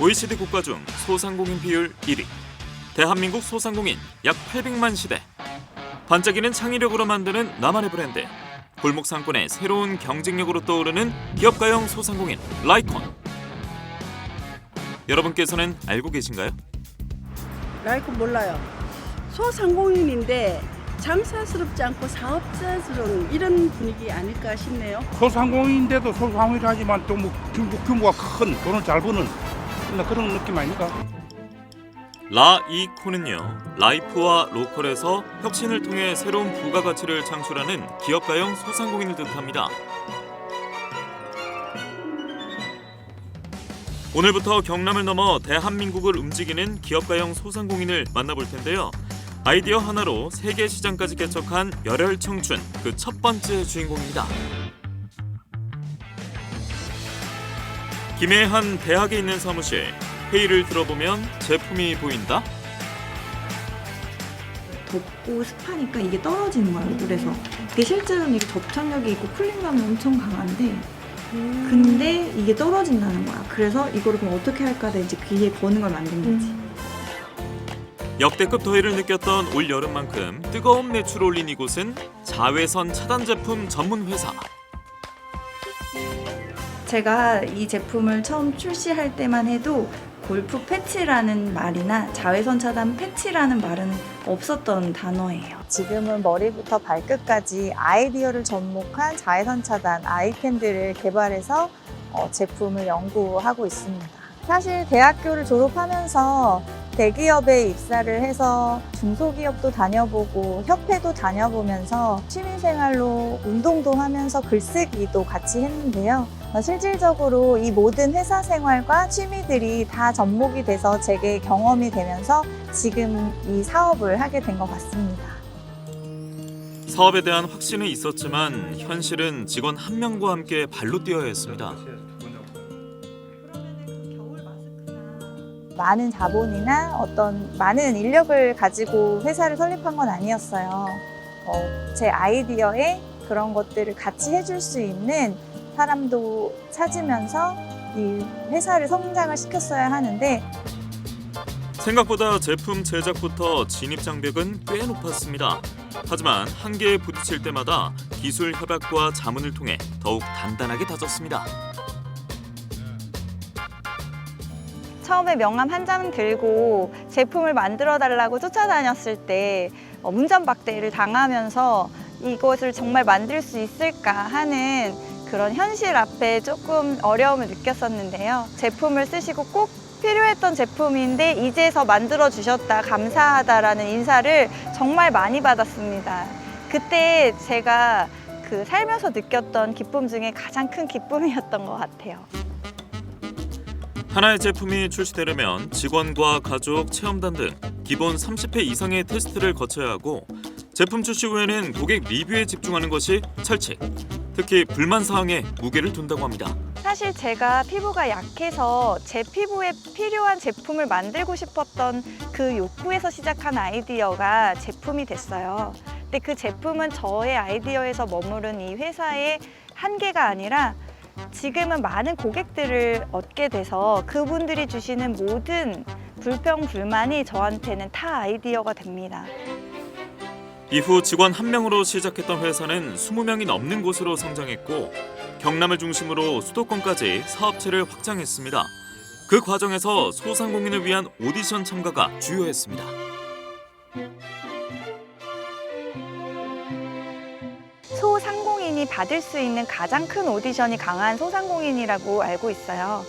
OECD 국가 중 소상공인 비율 1위. 대한민국 소상공인 약 800만 시대. 반짝이는 창의력으로 만드는 나만의 브랜드. 골목 상권의 새로운 경쟁력으로 떠오르는 기업가형 소상공인 라이콘. 여러분께서는 알고 계신가요? 라이코 몰라요. 소상공인인데 장사스럽지 않고 사업자스러운 이런 분위기 아닐까 싶네요. 소상공인인데도 소상공인이라지만 또뭐 규모가 큰 돈을 잘 버는 그런 느낌 아닙니까? 라이코는요 라이프와 로컬에서 혁신을 통해 새로운 부가가치를 창출하는 기업가형 소상공인을 뜻합니다. 오늘부터 경남을 넘어 대한민국을 움직이는 기업가형 소상공인을 만나볼 텐데요. 아이디어 하나로 세계 시장까지 개척한 열혈 청춘 그 첫 번째 주인공입니다. 김해의 한 대학에 있는 사무실. 회의를 들어보면 제품이 보인다. 덥고 습하니까 이게 떨어지는 거예요 얼굴에서. 이게 실제로는 이게 접착력이 있고 쿨링감이 엄청 강한데 근데 이게 떨어진다는 거야. 그래서 이거를 그럼 어떻게 할까 를 이제 귀에 거는 걸 만든 거지. 역대급 더위를 느꼈던 올 여름만큼 뜨거운 매출을 올린 이곳은 자외선 차단 제품 전문 회사. 제가 이 제품을 처음 출시할 때만 해도 골프 패치라는 말이나 자외선 차단 패치라는 말은 없었던 단어예요 지금은 머리부터 발끝까지 아이디어를 접목한 자외선 차단 아이캔들을 개발해서 어, 제품을 연구하고 있습니다. 사실 대학교를 졸업하면서 대기업에 입사를 해서 중소기업도 다녀보고 협회도 다녀보면서 취미생활로 운동도 하면서 글쓰기도 같이 했는데요. 어, 실질적으로 이 모든 회사 생활과 취미들이 다 접목이 돼서 제게 경험이 되면서 지금 이 사업을 하게 된 것 같습니다. 사업에 대한 확신은 있었지만 현실은 직원 한 명과 함께 발로 뛰어야 했습니다. 많은 자본이나 어떤 많은 인력을 가지고 회사를 설립한 건 아니었어요. 어, 제 아이디어에 그런 것들을 같이 해줄 수 있는 사람도 찾으면서 이 회사를 성장을 시켰어야 하는데 생각보다 제품 제작부터 진입 장벽은 꽤 높았습니다. 하지만 한계에 부딪힐 때마다 기술 협약과 자문을 통해 더욱 단단하게 다졌습니다. 처음에 명함 한 장 들고 제품을 만들어 달라고 쫓아다녔을 때 어, 문전박대를 당하면서 이것을 정말 만들 수 있을까 하는 그런 현실 앞에 조금 어려움을 느꼈었는데요. 제품을 쓰시고 꼭 필요했던 제품인데 이제서 만들어 주셨다 감사하다라는 인사를 정말 많이 받았습니다. 그때 제가 그 살면서 느꼈던 기쁨 중에 가장 큰 기쁨이었던 것 같아요. 하나의 제품이 출시되려면 직원과 가족, 체험단 등 기본 30회 이상의 테스트를 거쳐야 하고 제품 출시 후에는 고객 리뷰에 집중하는 것이 철칙. 특히 불만 사항에 무게를 둔다고 합니다. 사실 제가 피부가 약해서 제 피부에 필요한 제품을 만들고 싶었던 그 욕구에서 시작한 아이디어가 제품이 됐어요. 근데 그 제품은 저의 아이디어에서 머무른 이 회사의 한계가 아니라 지금은 많은 고객들을 얻게 돼서 그분들이 주시는 모든 불평, 불만이 저한테는 타 아이디어가 됩니다. 이후 직원 한 명으로 시작했던 회사는 20명이 넘는 곳으로 성장했고 경남을 중심으로 수도권까지 사업체를 확장했습니다. 그 과정에서 소상공인을 위한 오디션 참가가 주요했습니다. 받을 수 있는 가장 큰 오디션이 강한 소상공인이라고 알고 있어요.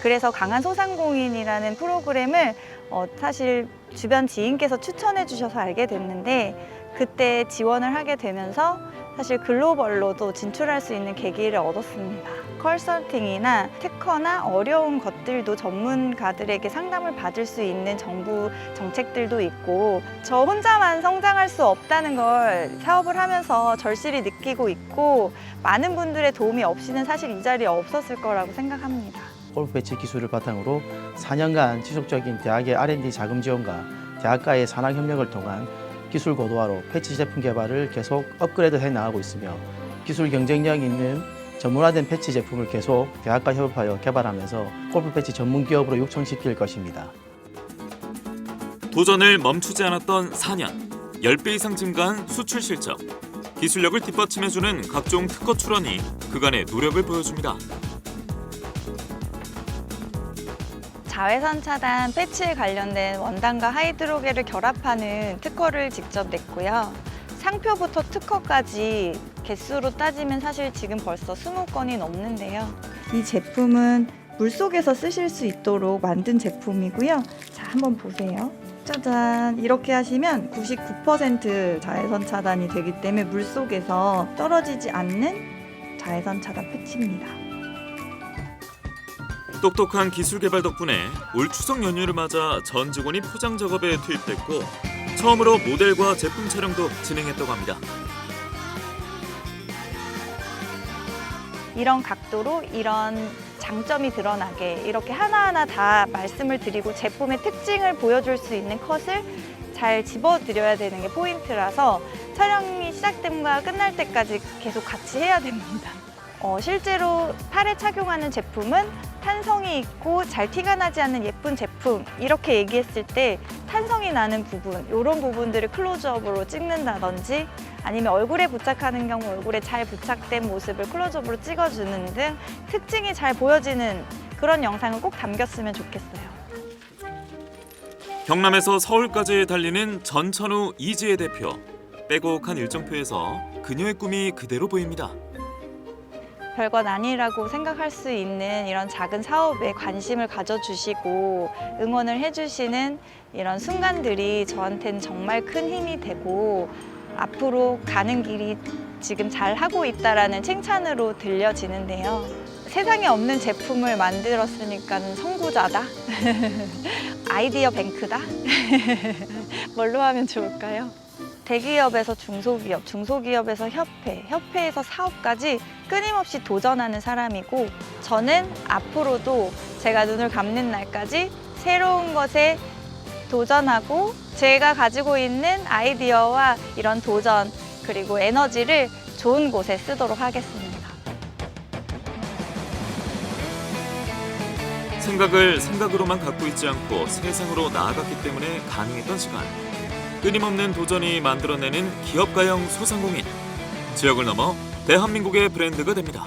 그래서 강한 소상공인이라는 프로그램을 어, 사실 주변 지인께서 추천해 주셔서 알게 됐는데 그때 지원을 하게 되면서 사실 글로벌로도 진출할 수 있는 계기를 얻었습니다. 컨설팅이나 특허나 어려운 것들도 전문가들에게 상담을 받을 수 있는 정부 정책들도 있고 저 혼자만 성장할 수 없다는 걸 사업을 하면서 절실히 느끼고 있고 많은 분들의 도움이 없이는 사실 이 자리에 없었을 거라고 생각합니다. 골프 배치 기술을 바탕으로 4년간 지속적인 대학의 R&D 자금 지원과 대학가의 산학 협력을 통한 기술 고도화로 패치 제품 개발을 계속 업그레이드 해 나가고 있으며 기술 경쟁력 있는 전문화된 패치 제품을 계속 대학과 협업하여 개발하면서 골프 패치 전문 기업으로 육성시킬 것입니다. 도전을 멈추지 않았던 4년. 10배 이상 증가한 수출 실적. 기술력을 뒷받침해주는 각종 특허 출원이 그간의 노력을 보여줍니다. 자외선 차단 패치에 관련된 원단과 하이드로겔을 결합하는 특허를 직접 냈고요. 상표부터 특허까지 개수로 따지면 사실 지금 벌써 20건이 넘는데요. 이 제품은 물속에서 쓰실 수 있도록 만든 제품이고요. 자, 한번 보세요. 짜잔! 이렇게 하시면 99% 자외선 차단이 되기 때문에 물속에서 떨어지지 않는 자외선 차단 패치입니다. 똑똑한 기술 개발 덕분에 올 추석 연휴를 맞아 전 직원이 포장 작업에 투입됐고 처음으로 모델과 제품 촬영도 진행했다고 합니다. 이런 각도로 이런 장점이 드러나게 이렇게 하나하나 다 말씀을 드리고 제품의 특징을 보여줄 수 있는 컷을 잘 집어드려야 되는 게 포인트라서 촬영이 시작됨과 끝날 때까지 계속 같이 해야 됩니다. 어, 실제로 팔에 착용하는 제품은 탄성이 있고 잘 티가 나지 않는 예쁜 제품 이렇게 얘기했을 때 탄성이 나는 부분 이런 부분들을 클로즈업으로 찍는다든지 아니면 얼굴에 부착하는 경우 얼굴에 잘 부착된 모습을 클로즈업으로 찍어주는 등 특징이 잘 보여지는 그런 영상을 꼭 담겼으면 좋겠어요. 경남에서 서울까지 달리는 전천후 이지혜 대표. 빼곡한 일정표에서 그녀의 꿈이 그대로 보입니다. 별것 아니라고 생각할 수 있는 이런 작은 사업에 관심을 가져주시고 응원을 해주시는 이런 순간들이 저한테는 정말 큰 힘이 되고 앞으로 가는 길이 지금 잘 하고 있다라는 칭찬으로 들려지는데요. 세상에 없는 제품을 만들었으니까 선구자다. 아이디어 뱅크다. 뭘로 하면 좋을까요? 대기업에서 중소기업, 중소기업에서 협회, 협회에서 사업까지 끊임없이 도전하는 사람이고 저는 앞으로도 제가 눈을 감는 날까지 새로운 것에 도전하고 제가 가지고 있는 아이디어와 이런 도전 그리고 에너지를 좋은 곳에 쓰도록 하겠습니다. 생각을 생각으로만 갖고 있지 않고 세상으로 나아갔기 때문에 가능했던 시간. 끊임없는 도전이 만들어내는 기업가형 소상공인. 지역을 넘어 대한민국의 브랜드가 됩니다.